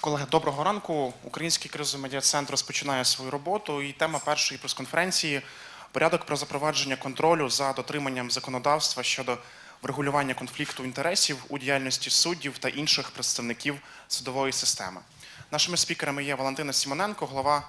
Колеги, доброго ранку. Український кризовий медіа-центр розпочинає свою роботу. І тема першої прес-конференції порядок про запровадження контролю за дотриманням законодавства щодо врегулювання конфлікту інтересів у діяльності суддів та інших представників судової системи. Нашими спікерами є Валентина Сімоненко, голова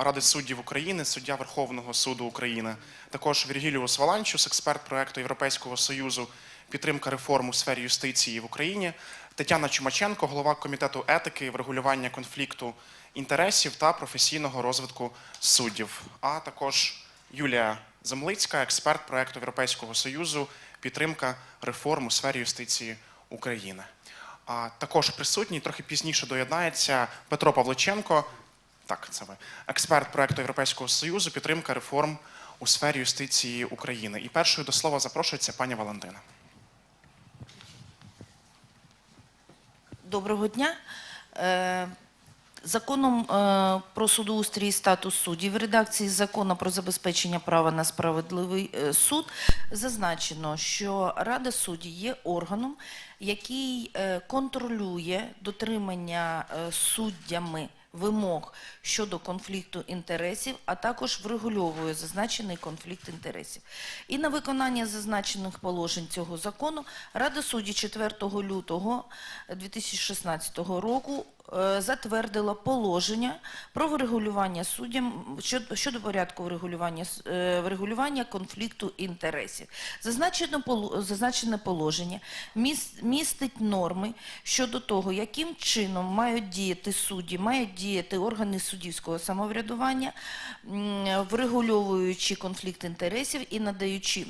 Ради суддів України, суддя Верховного суду України, також Віргіліус Валанчус, експерт проекту Європейського союзу підтримка реформ у сфері юстиції в Україні, Тетяна Чумаченко, голова комітету етики і врегулювання конфлікту інтересів та професійного розвитку суддів, а також Юлія Землицька, експерт проекту Європейського союзу підтримка реформ у сфері юстиції України. А також присутній трохи пізніше доєднається Петро Павличенко. Так, це ви експерт проекту Європейського союзу підтримка реформ у сфері юстиції України. І першою до слова запрошується пані Валентина. Доброго дня. Е, Законом е, про судоустрій і статус суддів в редакції закону про забезпечення права на справедливий е, суд зазначено, що Рада суддів є органом, який контролює дотримання суддями вимог щодо конфлікту інтересів, а також врегульовує зазначений конфлікт інтересів. І на виконання зазначених положень цього закону Рада судді 4 лютого 2016 року затвердила положення про врегулювання суддям щодо, порядку врегулювання, е, врегулювання конфлікту інтересів. Зазначене положення містить норми щодо того, яким чином мають діяти судді, мають діяти органи суддівського самоврядування, врегульовуючи конфлікт інтересів і надаючи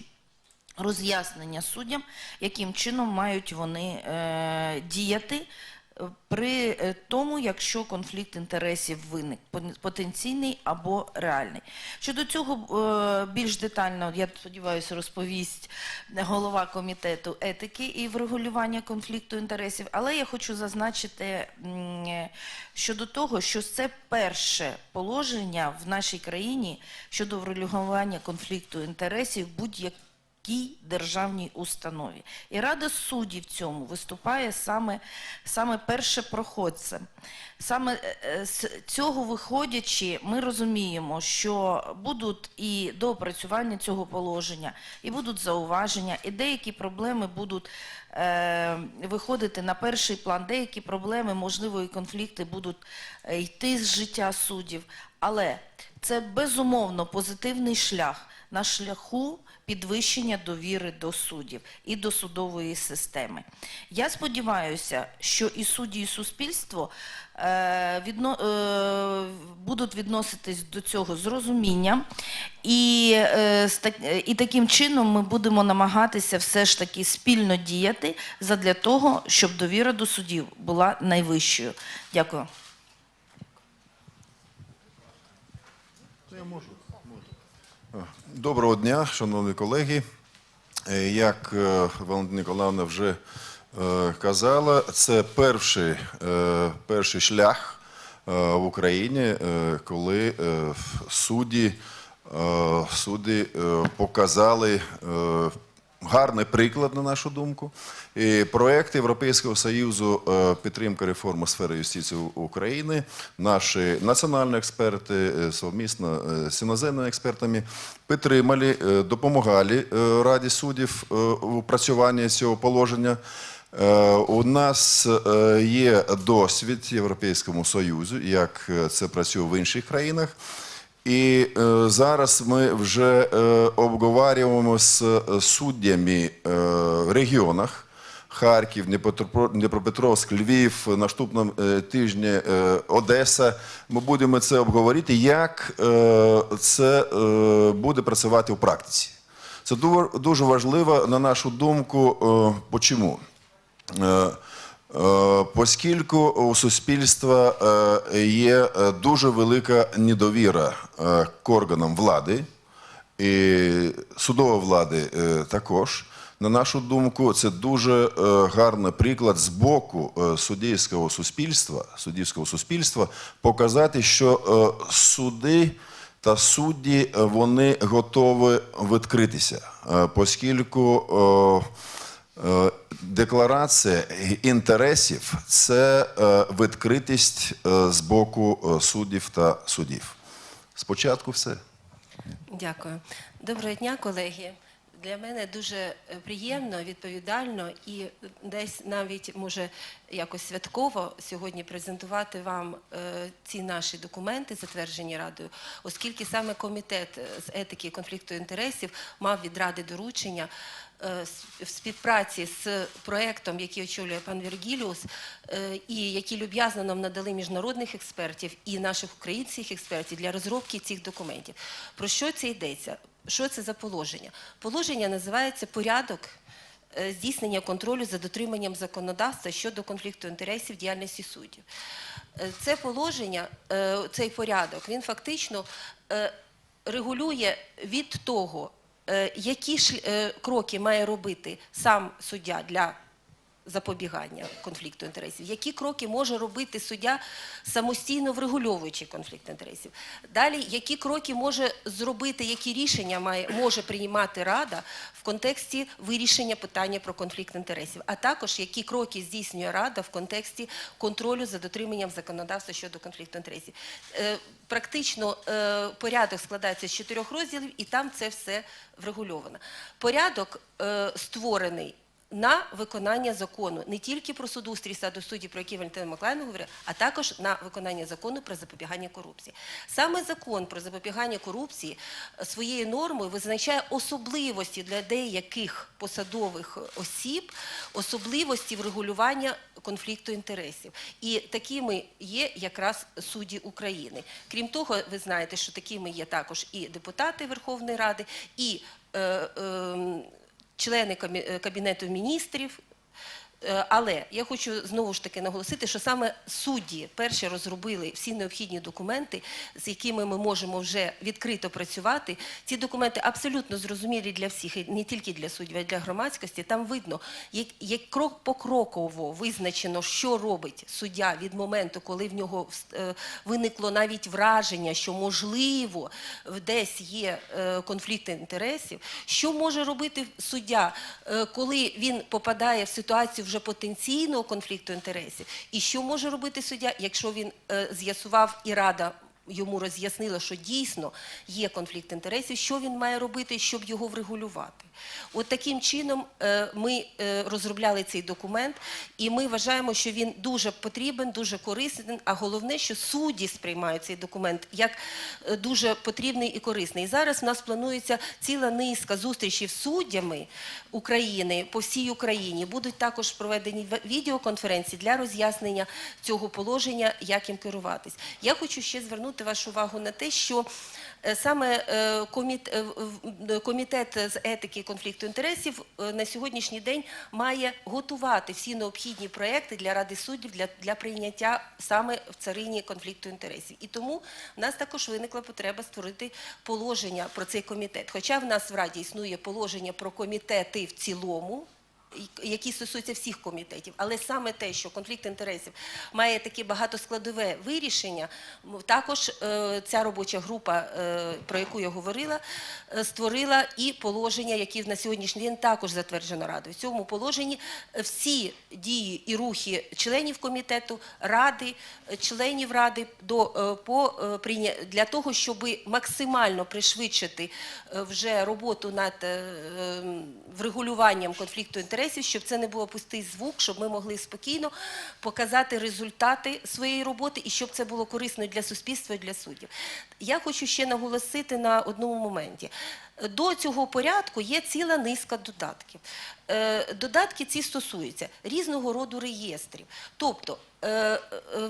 роз'яснення суддям, яким чином мають вони е, діяти е, при е, тому, якщо конфлікт інтересів виник, потенційний або реальний. Щодо цього е, більш детально, я сподіваюся, розповість голова комітету етики і врегулювання конфлікту інтересів, але я хочу зазначити щодо того, що це перше положення в нашій країні щодо врегулювання конфлікту інтересів будь-як будь-якій державній установі. І Рада суддів в цьому виступає саме, саме першопроходцем. Саме е, е, з цього виходячи, ми розуміємо, що будуть і доопрацювання цього положення, і будуть зауваження, і деякі проблеми будуть е, виходити на перший план, деякі проблеми, можливо, і конфлікти будуть йти з життя суддів. Але це безумовно позитивний шлях на шляху підвищення довіри до суддів і до судової системи. Я сподіваюся, що і судді, і суспільство е, е, будуть відноситись до цього з розумінням, і, е, і таким чином ми будемо намагатися все ж таки спільно діяти задля того, щоб довіра до суддів була найвищою. Дякую. Доброго дня, шановні колеги. Е, Як е, Валентина Ніколаївна вже е, казала, це перший, перший шлях в Україні, коли судді, судді показали гарний приклад, на нашу думку. І проект Європейського Союзу е, підтримка реформи сфери юстиції України. Наші національні експерти е, совмісно е, з іноземними експертами підтримали, допомагали Раді суддів у працюванні цього положення. У нас є досвід Європейському Союзі, як це працює в інших країнах. І е, зараз ми вже е, обговорюємо з е, суддями е, в регіонах. Харків, Дніпропетровськ, Львів, наступного е, тижня е, Одеса. Ми будемо це обговорити, як це буде працювати у практиці. Це дуже важливо, на нашу думку, почому? Оскільки у суспільства е, є е, дуже велика недовіра е, к органам влади, і судової влади також. На нашу думку, це дуже гарний приклад з боку суддівського суспільства, суддівського суспільства показати, що суди та судді вони готові відкритися, оскільки декларація інтересів це е, відкритість е, з боку е, суддів та судів. Спочатку все. Дякую. Доброго дня, колеги. Для мене дуже е, приємно, відповідально і десь навіть може якось святково сьогодні презентувати вам е, ці наші документи, затверджені радою, оскільки саме комітет е, з етики і конфлікту інтересів мав від ради доручення в співпраці з проектом, який очолює пан Вергіліус, і які люб'язно нам надали міжнародних експертів і наших українських експертів для розробки цих документів. Про що це йдеться? Що це за положення? Положення називається порядок е, здійснення контролю за дотриманням законодавства щодо конфлікту інтересів діяльності суддів. Е, Це положення, е, цей порядок, він фактично регулює від того, які кроки має робити сам суддя для запобігання конфлікту інтересів, які кроки може робити суддя самостійно врегульовуючи конфлікт інтересів. Далі, які кроки може зробити, які рішення має, може приймати Рада в контексті вирішення питання про конфлікт інтересів, а також які кроки здійснює Рада в контексті контролю за дотриманням законодавства щодо конфлікту інтересів. Е, Практично е, порядок складається з чотирьох розділів, і там це все врегульовано. Порядок е, створений на виконання закону не тільки про судоустрій статус судді, про який Валентина Миколаївна говорила, а також на виконання закону про запобігання корупції. Саме закон про запобігання корупції е, своєю нормою визначає особливості для деяких посадових осіб, особливості врегулювання конфлікту інтересів. І такими є якраз судді України. Крім того, ви знаєте, що такими є також і депутати Верховної Ради, і е, ем, члени е, Кабінету міністрів. Е, Але я хочу знову ж таки наголосити, що саме судді перші розробили всі необхідні документи, з якими ми можемо вже відкрито працювати. Ці документи абсолютно зрозумілі для всіх, і не тільки для суддів, а й для громадськості. Там видно, як, як крок покроково визначено, що робить суддя від моменту, коли в нього е, виникло навіть враження, що можливо десь є е, конфлікт інтересів. Що може робити суддя, коли він попадає в ситуацію вже потенційного конфлікту інтересів? І що може робити суддя, якщо він е, з'ясував і рада йому роз'яснила, що дійсно є конфлікт інтересів, що він має робити, щоб його врегулювати? От таким чином е, ми е, розробляли цей документ, і ми вважаємо, що він дуже потрібен, дуже корисний, а головне, що судді сприймають цей документ як е, дуже потрібний і корисний. І зараз в нас планується ціла низка зустрічей з суддями України по всій Україні. Будуть також проведені відеоконференції для роз'яснення цього положення, як їм керуватись. Я хочу ще звернути вашу увагу на те, що е, саме е, е, комітет з етики і конфлікту інтересів на сьогоднішній день має готувати всі необхідні проекти для ради суддів для, для прийняття саме в царині конфлікту інтересів. І тому в нас також виникла потреба створити положення про цей комітет. Хоча в нас в раді існує положення про комітети в цілому які стосуються всіх комітетів, але саме те, що конфлікт інтересів має таке багатоскладове вирішення, також е, ця робоча група, е, про яку я говорила, е, створила і положення, які на сьогоднішній день також затверджено радою. В цьому положенні всі дії і рухи членів комітету, ради, членів ради до по для того, щоб максимально пришвидшити вже роботу над врегулюванням конфлікту інтересів, щоб це не було пустий звук, щоб ми могли спокійно показати результати своєї роботи і щоб це було корисно для суспільства і для суддів. Я хочу ще наголосити на одному моменті. До цього порядку є ціла низка додатків. Е, Додатки ці стосуються різного роду реєстрів. Тобто, е, е,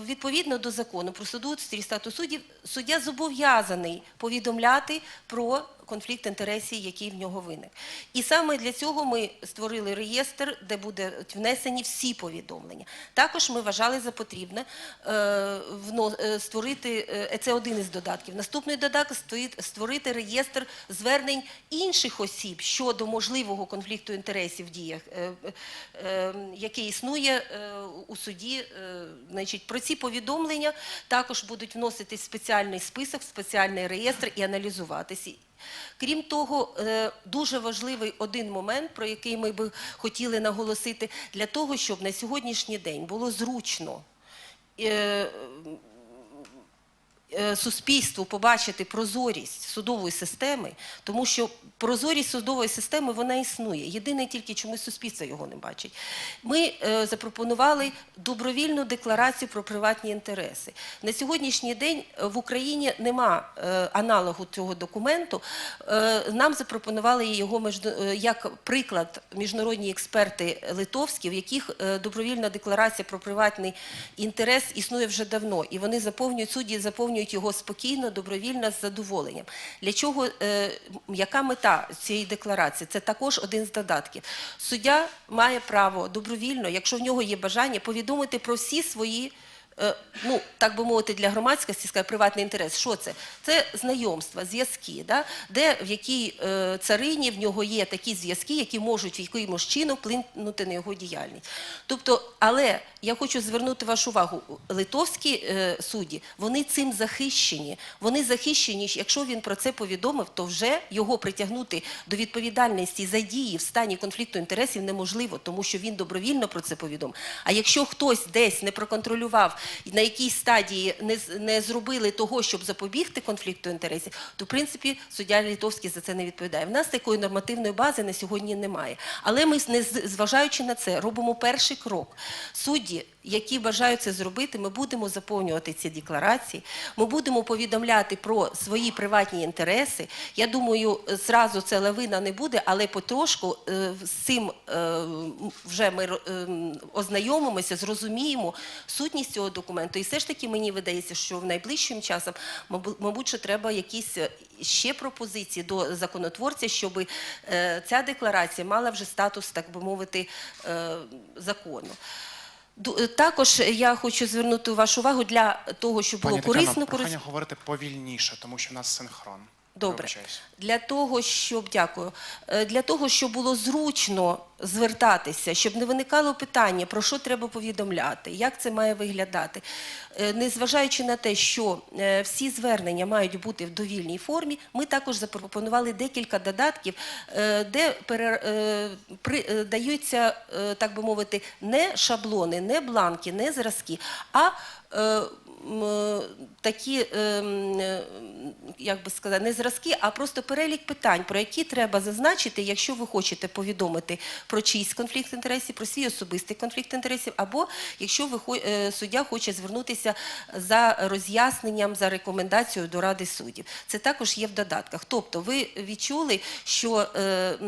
відповідно до закону про судоустрій статус суддів, суддя зобов'язаний повідомляти про конфлікт інтересів, який в нього виник. І саме для цього ми створили реєстр, де будуть внесені всі повідомлення. Також ми вважали за потрібне створити, це один із додатків. Наступний додаток стоїть створити реєстр звернень інших осіб щодо можливого конфлікту інтересів в діях, е, е, який існує е, у суді. Е, Значить, про ці повідомлення також будуть вноситись спеціальний список, спеціальний реєстр і аналізуватися. Крім того, е, дуже важливий один момент, про який ми би хотіли наголосити, для того, щоб на сьогоднішній день було зручно е, е, суспільству побачити прозорість судової системи, тому що прозорість судової системи вона існує. Єдине тільки чомусь суспільство його не бачить. Ми е, запропонували добровільну декларацію про приватні інтереси. На сьогоднішній день е, в Україні нема е, аналогу цього документу. Е, нам запропонували його е, як приклад міжнародні експерти литовські, в яких е, добровільна декларація про приватний інтерес існує вже давно, і вони заповнюють судді, заповнюють його спокійно, добровільно з задоволенням. Для чого е, яка мета цієї декларації? Це також один з додатків. Суддя має право добровільно, якщо в нього є бажання, повідомити про всі свої. Е, Ну, так би мовити, для громадськості сказати, приватний інтерес. Що це? Це знайомства, зв'язки, да? де в якій е, царині в нього є такі зв'язки, які можуть в якимось чином вплинути на його діяльність. Тобто, але я хочу звернути вашу увагу, литовські е, судді, вони цим захищені. Вони захищені, якщо він про це повідомив, то вже його притягнути до відповідальності за дії в стані конфлікту інтересів неможливо, тому що він добровільно про це повідомив. А якщо хтось десь не проконтролював, на якій стадії не, не зробили того, щоб запобігти конфлікту інтересів, то в принципі суддя Литовський за це не відповідає. В нас такої нормативної бази на сьогодні немає. Але ми, не зважаючи на це, робимо перший крок. Судді, які бажають це зробити, ми будемо заповнювати ці декларації, ми будемо повідомляти про свої приватні інтереси. Я думаю, зразу це лавина не буде, але потрошку е, з цим е, вже ми ем, ознайомимося, зрозуміємо сутність цього. І все ж таки мені видається, що в найближчим часом, мабуть, що треба якісь е, ще пропозиції до законотворця, щоб е, ця декларація мала вже статус, так би мовити, е, закону. Також я хочу звернути вашу увагу для того, щоб було Пані корисно прохання корисно. говорити повільніше, тому що в нас синхрон. Добре. Для того, щоб дякую, Е, для того, щоб було зручно звертатися, щоб не виникало питання, про що треба повідомляти, як це має виглядати. Е, Незважаючи на те, що е, всі звернення мають бути в довільній формі, ми також запропонували декілька додатків, де даються, так би мовити, не шаблони, не бланки, не зразки, а такі, е, м, е, як би сказати, не зразки, а просто перелік питань, про які треба зазначити, якщо ви хочете повідомити про чийсь конфлікт інтересів, про свій особистий конфлікт інтересів, або якщо ви е, суддя хоче звернутися за роз'ясненням, за рекомендацією до Ради суддів. Це також є в додатках. Тобто, ви відчули, що е,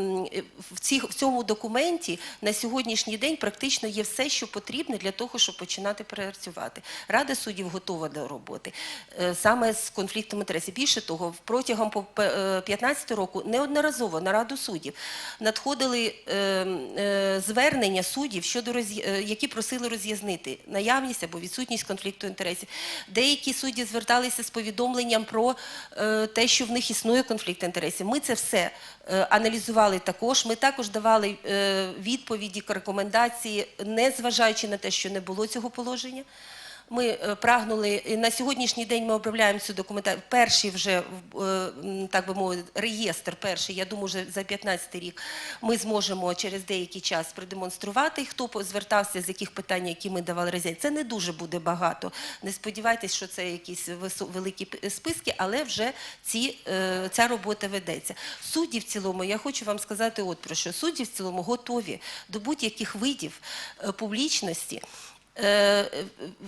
в цьому документі на сьогоднішній день практично є все, що потрібно для того, щоб починати працювати. Рада суддів готова до роботи е, саме з конфліктом інтересів. Більше того, протягом 2015 року неодноразово на Раду суддів надходили е, е, звернення суддів, е, які просили роз'яснити наявність або відсутність конфлікту інтересів. Деякі судді зверталися з повідомленням про е, те, що в них існує конфлікт інтересів. Ми це все е, аналізували також. Ми також давали е, відповіді, рекомендації, не зважаючи на те, що не було цього положення. Ми е, прагнули на сьогоднішній день. Ми обробляємо цю документацію. Перший вже е, так би мовити, реєстр. Перший, я думаю, вже за 15 рік ми зможемо через деякий час продемонструвати, хто звертався з яких питань, які ми давали роз'яснення. Це не дуже буде багато. Не сподівайтесь, що це якісь великі списки, але вже е, ця робота ведеться. Судді в цілому, я хочу вам сказати, от про що судді в цілому готові до будь-яких видів публічності. Е,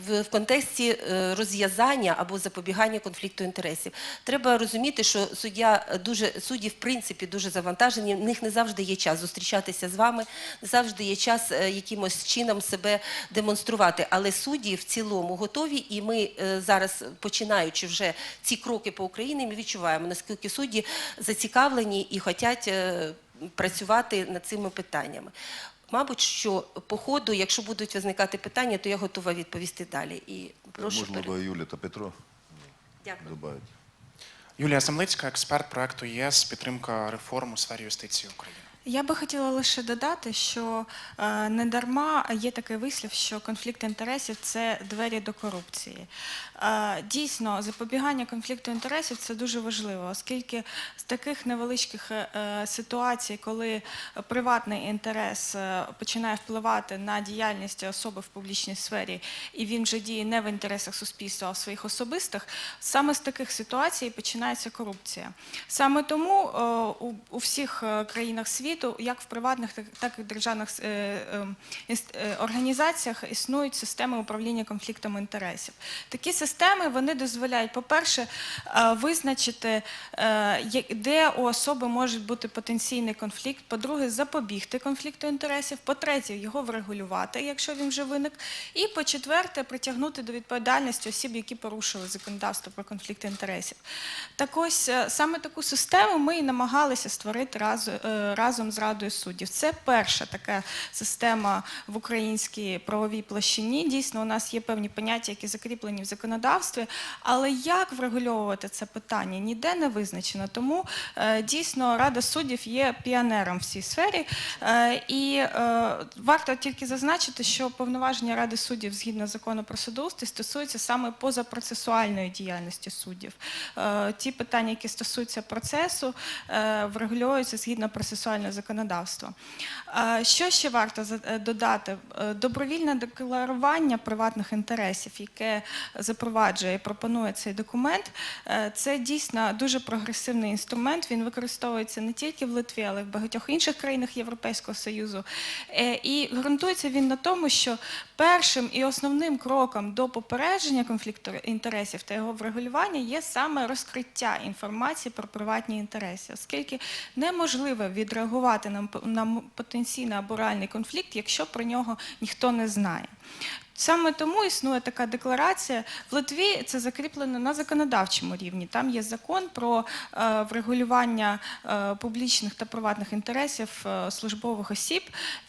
в, контексті е, розв'язання або запобігання конфлікту інтересів. Треба розуміти, що суддя дуже судді, в принципі, дуже завантажені. В них не завжди є час зустрічатися з вами, не завжди є час е, якимось чином себе демонструвати. Але судді в цілому готові, і ми зараз, починаючи вже ці кроки по Україні, ми відчуваємо, наскільки судді зацікавлені і хочуть працювати над цими питаннями. Мабуть, що по ходу, якщо будуть виникати питання, то я готова відповісти далі. І прошу Можливо, пере- Юлія та Петро Дякую. добавить. Юлія Землицька, експерт проекту ЄС, підтримка реформ у сфері юстиції України. Я би хотіла лише додати, що е, не дарма є такий вислів, що конфлікт інтересів це двері до корупції. Дійсно, запобігання конфлікту інтересів це дуже важливо, оскільки з таких невеличких е, е, ситуацій, коли приватний інтерес е, починає впливати на діяльність особи в публічній сфері, і він вже діє не в інтересах суспільства, а в своїх особистих, саме з таких ситуацій починається корупція. Саме тому у, всіх країнах світу, як в приватних, так, і в державних організаціях, існують системи управління конфліктом інтересів. Такі системи вони дозволяють, по-перше, е, визначити, е, де у особи може бути потенційний конфлікт, по-друге, запобігти конфлікту інтересів, по-третє, його врегулювати, якщо він вже виник, і по-четверте, притягнути до відповідальності осіб, які порушили законодавство про конфлікт інтересів. Так ось е, саме таку систему ми і намагалися створити раз, разом з Радою суддів. Це перша така система в українській правовій площині. Дійсно, у нас є певні поняття, які закріплені в законодавстві, але як врегульовувати це питання ніде не визначено. Тому е, дійсно Рада суддів є піонером в цій сфері. Е, І е, варто тільки зазначити, що повноваження Ради суддів згідно закону про судоустрій стосуються саме позапроцесуальної діяльності суддів. Ті питання, які стосуються процесу, врегульовуються згідно процесуального законодавства. Що ще варто додати? Добровільне декларування приватних інтересів, яке запроваджує і пропонує цей документ, е, це дійсно дуже прогресивний інструмент. Він використовується не тільки в Литві, але й в багатьох інших країнах Європейського Союзу. Е, І ґрунтується він на тому, що першим і основним кроком до попередження конфлікту інтересів та його врегулювання є саме розкриття інформації про приватні інтереси, оскільки неможливо відреагувати на, потенційний або реальний конфлікт, якщо про нього ніхто не знає. Саме тому існує така декларація. В Литві це закріплено на законодавчому рівні. Там є закон про е, врегулювання е, публічних та приватних інтересів е, службових осіб,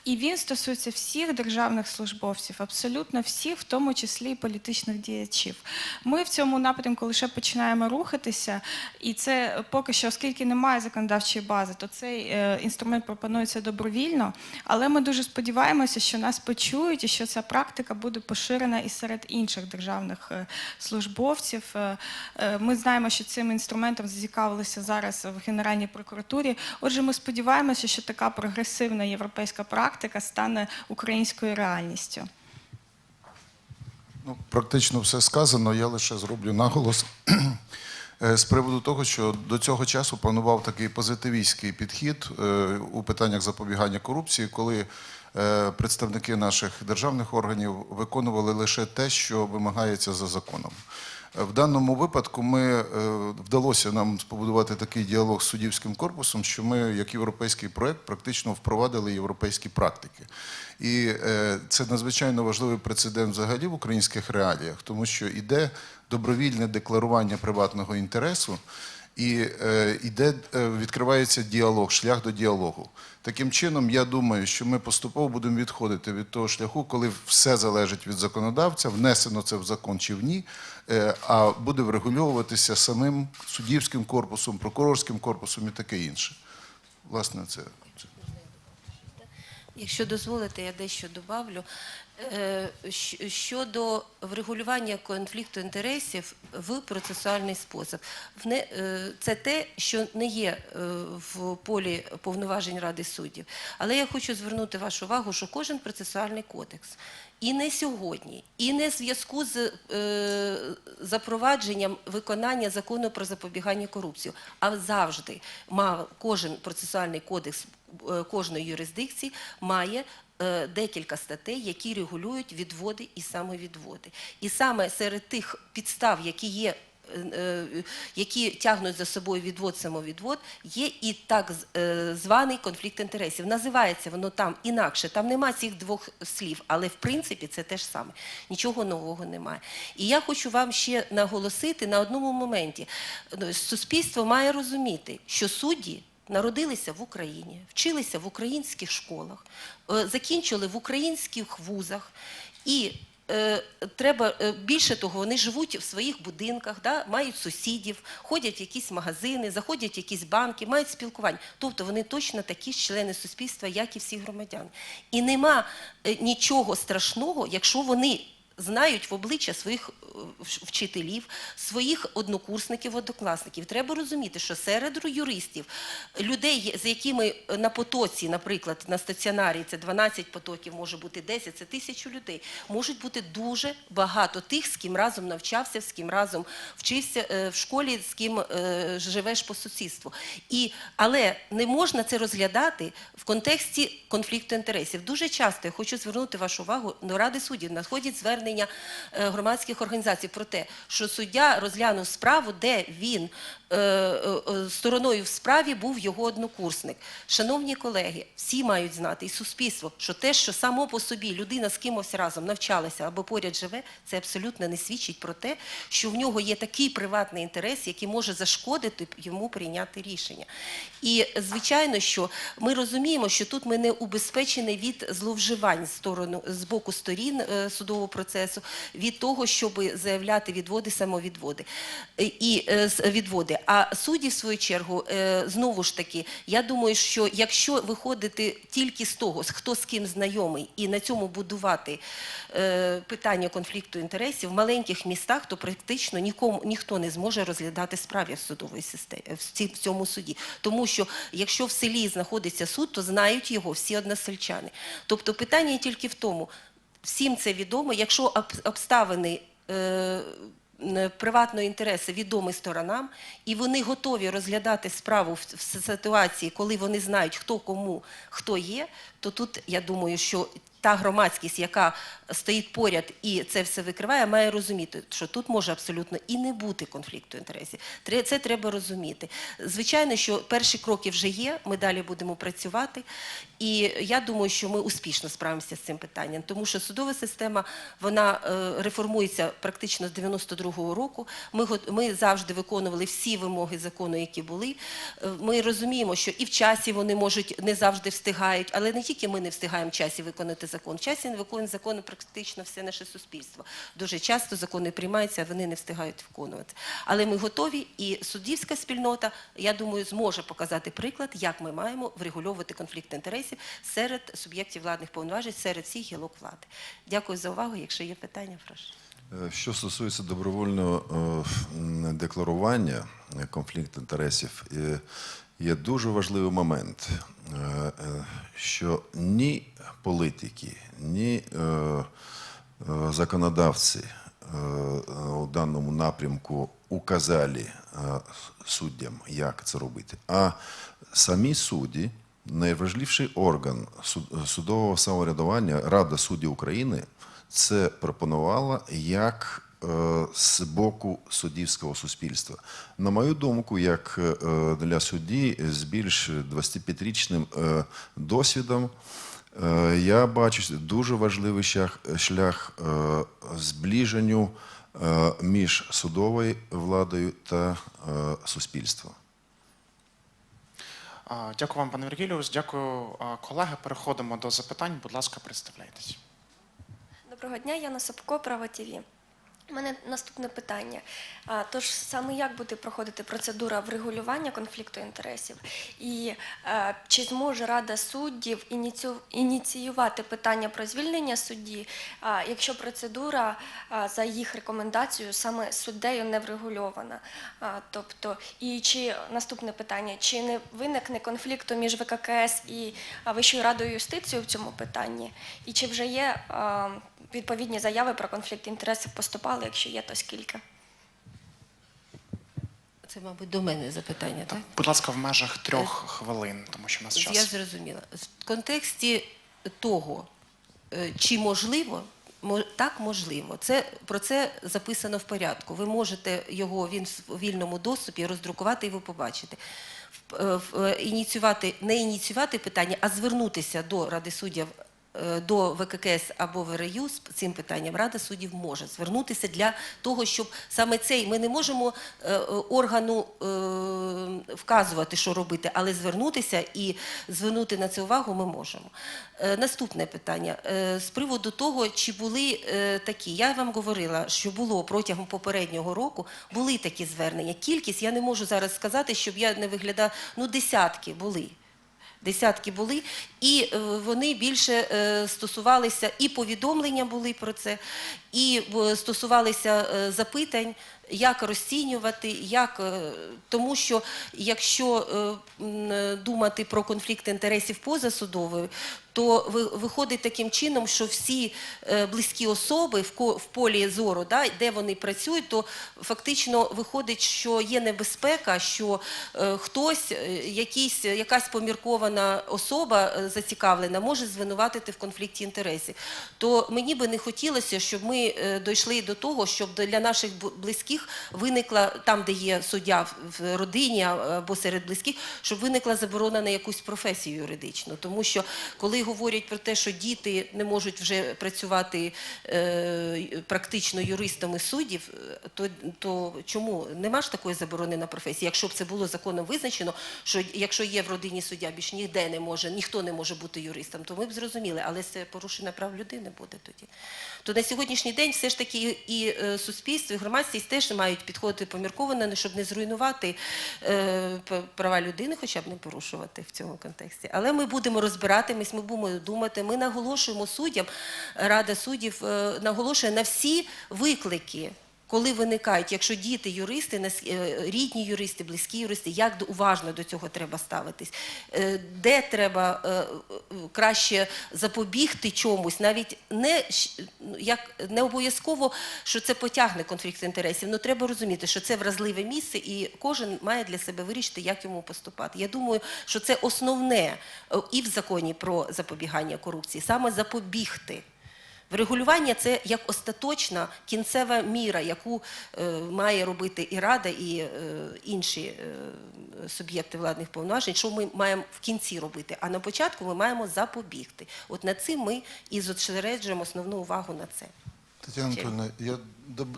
і він стосується всіх державних службовців, абсолютно всіх, в тому числі і політичних діячів. Ми в цьому напрямку лише починаємо рухатися, і це поки що, оскільки немає законодавчої бази, то цей інструмент пропонується добровільно. Але ми дуже сподіваємося, що нас почують і що ця практика буде поширена і серед інших державних е, службовців. Е, е, Ми знаємо, що цим інструментом зацікавилися зараз в Генеральній прокуратурі. Отже, ми сподіваємося, що така прогресивна європейська практика стане українською реальністю. Ну, практично все сказано, я лише зроблю наголос з приводу того, що до цього часу панував такий позитивістський підхід у питаннях запобігання корупції, коли представники наших державних органів виконували лише те, що вимагається за законом. Е, В даному випадку ми е, вдалося нам побудувати такий діалог з суддівським корпусом, що ми, як європейський проект, практично впровадили європейські практики. І е, це надзвичайно важливий прецедент взагалі в українських реаліях, тому що іде добровільне декларування приватного інтересу. І е, іде, е, відкривається діалог, шлях до діалогу. Таким чином, я думаю, що ми поступово будемо відходити від того шляху, коли все залежить від законодавця, внесено це в закон чи в ні, е, а буде врегульовуватися самим суддівським корпусом, прокурорським корпусом і таке інше. Власне, це. Якщо дозволите, я дещо добавлю. Е, Щодо врегулювання конфлікту інтересів в процесуальний спосіб, е, це те, що не є е, в полі повноважень Ради суддів. Але я хочу звернути вашу увагу, що кожен процесуальний кодекс і не сьогодні, і не в зв'язку з е, запровадженням виконання закону про запобігання корупції, а завжди мав кожен процесуальний кодекс е, кожної юрисдикції має е, декілька статей, які регулюють відводи і самовідводи. І саме серед тих підстав, які є. Е, е, Які тягнуть за собою відвод самовідвод, є і так е, званий конфлікт інтересів. Називається воно там інакше. Там нема цих двох слів, але в принципі це те ж саме. Нічого нового немає. І я хочу вам ще наголосити на одному моменті. Ну, Суспільство має розуміти, що судді народилися в Україні, вчилися в українських школах, закінчили в українських вузах і треба е, більше того, вони живуть в своїх будинках, да, мають сусідів, ходять в якісь магазини, заходять в якісь банки, мають спілкування. Тобто вони точно такі ж члени суспільства, як і всі громадяни. І нема е, нічого страшного, якщо вони знають в обличчя своїх е, вчителів, своїх однокурсників, однокласників. Треба розуміти, що серед юристів, людей, з якими на потоці, наприклад, на стаціонарі це 12 потоків, може бути 10, це тисячу людей. Можуть бути дуже багато тих, з ким разом навчався, з ким разом вчився е, в школі, з ким е, живеш по сусідству. І, але не можна це розглядати в контексті конфлікту інтересів. Дуже часто я хочу звернути вашу увагу до Ради суддів. Надходять звернення е, громадських організацій про те, що суддя розглянув справу, де він стороною в справі був його однокурсник. Шановні колеги, всі мають знати, і суспільство, що те, що само по собі людина з кимось разом навчалася або поряд живе, це абсолютно не свідчить про те, що в нього є такий приватний інтерес, який може зашкодити йому прийняти рішення. І звичайно, що ми розуміємо, що тут ми не убезпечені від зловживань сторону з боку сторін е, судового процесу, від того, щоб заявляти відводи, самовідводи Е, і е, відводи. А судді, в свою чергу, е, знову ж таки, я думаю, що якщо виходити тільки з того, хто з ким знайомий, і на цьому будувати е, питання конфлікту інтересів в маленьких містах, то практично нікому ніхто не зможе розглядати справи в судовій системі в цьому суді. Тому що якщо в селі знаходиться суд, то знають його всі односельчани. Тобто питання тільки в тому, всім це відомо, якщо обставини. Е, Приватного інтересу відомі сторонам, і вони готові розглядати справу в ситуації, коли вони знають, хто кому хто є, то тут я думаю, що та громадськість, яка стоїть поряд і це все викриває, має розуміти, що тут може абсолютно і не бути конфлікту інтересів. Це треба розуміти. Звичайно, що перші кроки вже є. Ми далі будемо працювати, і я думаю, що ми успішно справимося з цим питанням, тому що судова система вона е, реформується практично з 92-го року. Ми завжди виконували всі вимоги закону, які були. Е, Ми розуміємо, що і в часі вони можуть не завжди встигають, але не тільки ми не встигаємо в часі виконати закон. В часі не виконує закони практично все наше суспільство. Дуже часто закони приймаються, а вони не встигають виконувати. Але ми готові, і суддівська спільнота, я думаю, зможе показати приклад, як ми маємо врегульовувати конфлікт інтересів серед суб'єктів владних повноважень, серед всіх гілок влади. Дякую за увагу. Якщо є питання, прошу. Е, Що стосується добровольного е, декларування конфлікту інтересів, є дуже важливий момент, е, е, що ні політики, ні е, законодавці у даному напрямку указали суддям, як це робити. А самі судді, найважливіший орган судового самоврядування, Рада суддів України, це пропонувала як з боку суддівського суспільства. На мою думку, як е, для судді з більш 25-річним е, досвідом, е, я бачу дуже важливий шлях, шлях е, зближенню е, між судовою владою та е, суспільством. Дякую вам, пане Вергіліус. Дякую, колеги. Переходимо до запитань. Будь ласка, представляйтесь. Доброго дня, Яна Сапко, Право ТВ. У мене наступне питання. Тож саме як буде проходити процедура врегулювання конфлікту інтересів? І е, чи зможе Рада суддів ініціювати питання про звільнення судді, якщо процедура за їх рекомендацією саме суддею не врегульована? Тобто, і чи наступне питання, чи не виникне конфлікту між ВККС і Вищою радою юстиції в цьому питанні? І чи вже є відповідні заяви про конфлікт інтересів поступали? Якщо є, то скільки? Це, мабуть, до мене запитання, так? Будь ласка, в межах трьох хвилин, тому що в нас Я зрозуміла. В контексті того, е, чи можливо, мо- так можливо. Це, про це записано в порядку. Ви можете його, він в вільному доступі роздрукувати і ви побачите. Е, е, Ініціювати, не ініціювати питання, а звернутися до Ради суддів е, до ВККС або ВРЮ з цим питанням Рада суддів може звернутися для того, щоб саме цей ми не можемо е, е, органу е, вказувати, що робити, але звернутися і звернути на це увагу ми можемо. Е, Наступне питання Е, з приводу того, чи були е, такі. Я вам говорила, що було протягом попереднього року були такі звернення. Кількість я не можу зараз сказати, щоб я не виглядала. Ну, десятки були. Десятки були, і е, вони більше е, стосувалися, і повідомлення були про це, і стосувалися е, запитань, як розцінювати, як, е, тому що якщо е, думати про конфлікт інтересів позасудової, то виходить таким чином, що всі близькі особи в полі зору, де вони працюють, то фактично виходить, що є небезпека, що хтось, якийсь, якась поміркована особа зацікавлена, може звинуватити в конфлікті інтересів. То мені би не хотілося, щоб ми е, дійшли до того, щоб для наших близьких виникла там, де є суддя в- родині або серед близьких, щоб виникла заборона на якусь професію юридичну. Тому що коли говорять про те, що діти не можуть вже працювати е, практично юристами суддів, то, то чому нема ж такої заборони на професії? Якщо б це було законом визначено, що якщо є в родині суддя, більш ніде не може, ніхто не може бути юристом, то ми б зрозуміли, але це порушення прав людини буде тоді. То на сьогоднішній день все ж таки і е, суспільство, і громадськість теж мають підходити помірковано, щоб не зруйнувати е, права людини, хоча б не порушувати в цьому контексті. Але ми будемо розбиратимось, ми будемо думати. Ми наголошуємо суддям, Рада суддів е, наголошує на всі виклики. Коли виникають, якщо діти юристи, е, рідні юристи, близькі юристи, як уважно до цього треба ставитись, Е, де треба е, краще запобігти чомусь, навіть не ну, не обов'язково, що це потягне конфлікт інтересів. Ну треба розуміти, що це вразливе місце, і кожен має для себе вирішити, як йому поступати. Я думаю, що це основне і в законі про запобігання корупції, саме запобігти. Врегулювання це як остаточна кінцева міра, яку е, має робити і Рада, і е, інші е, суб'єкти владних повноважень, що ми маємо в кінці робити. А на початку ми маємо запобігти. От над цим ми і зосереджуємо основну увагу на це. Тетяна Анатольовна, я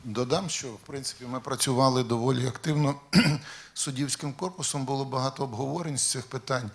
додам, що в принципі ми працювали доволі активно з суддівським корпусом, було багато обговорень з цих питань.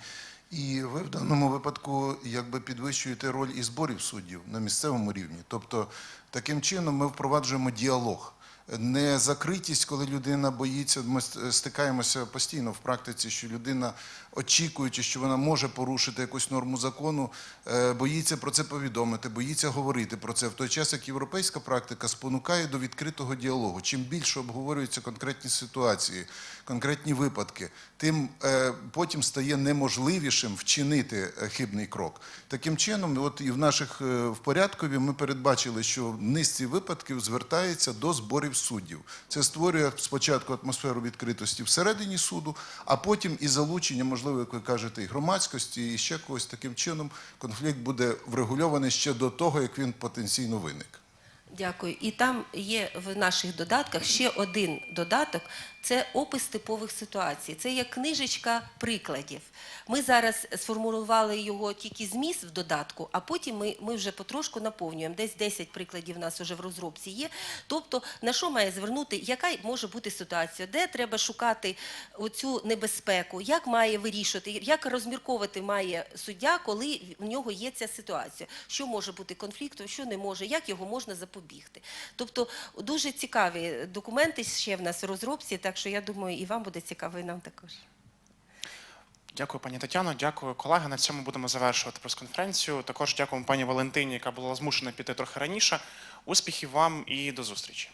І ви в даному випадку якби підвищуєте роль і зборів суддів на місцевому рівні. Тобто таким чином ми впроваджуємо діалог. Не закритість, коли людина боїться, ми стикаємося постійно в практиці, що людина, очікуючи, що вона може порушити якусь норму закону, е, боїться про це повідомити, боїться говорити про це. В той час, як європейська практика спонукає до відкритого діалогу. Чим більше обговорюються конкретні ситуації, конкретні випадки, тим е, потім стає неможливішим вчинити е, хибний крок. Таким чином, от і в наших в порядкові ми передбачили, що низці випадків звертається до зборів суддів. Це створює спочатку атмосферу відкритості всередині суду, а потім і залучення, можливо, як ви кажете, і громадськості, і ще когось таким чином конфлікт буде врегульований ще до того, як він потенційно виник. Дякую. І там є в наших додатках ще один додаток це опис типових ситуацій. Це як книжечка прикладів. Ми зараз сформулювали його тільки зміст в додатку, а потім ми, ми вже потрошку наповнюємо. Десь 10 прикладів у нас вже в розробці є. Тобто, на що має звернути, яка може бути ситуація, де треба шукати оцю небезпеку, як має вирішувати, як розмірковувати має суддя, коли в нього є ця ситуація, що може бути конфліктом, що не може, як його можна запобігти. Тобто дуже цікаві документи ще в нас в розробці, так що я думаю, і вам буде цікаво, і нам також. Дякую, пані Тетяно. Дякую, колеги. На цьому будемо завершувати прес-конференцію. Також дякуємо пані Валентині, яка була змушена піти трохи раніше. Успіхів вам і до зустрічі.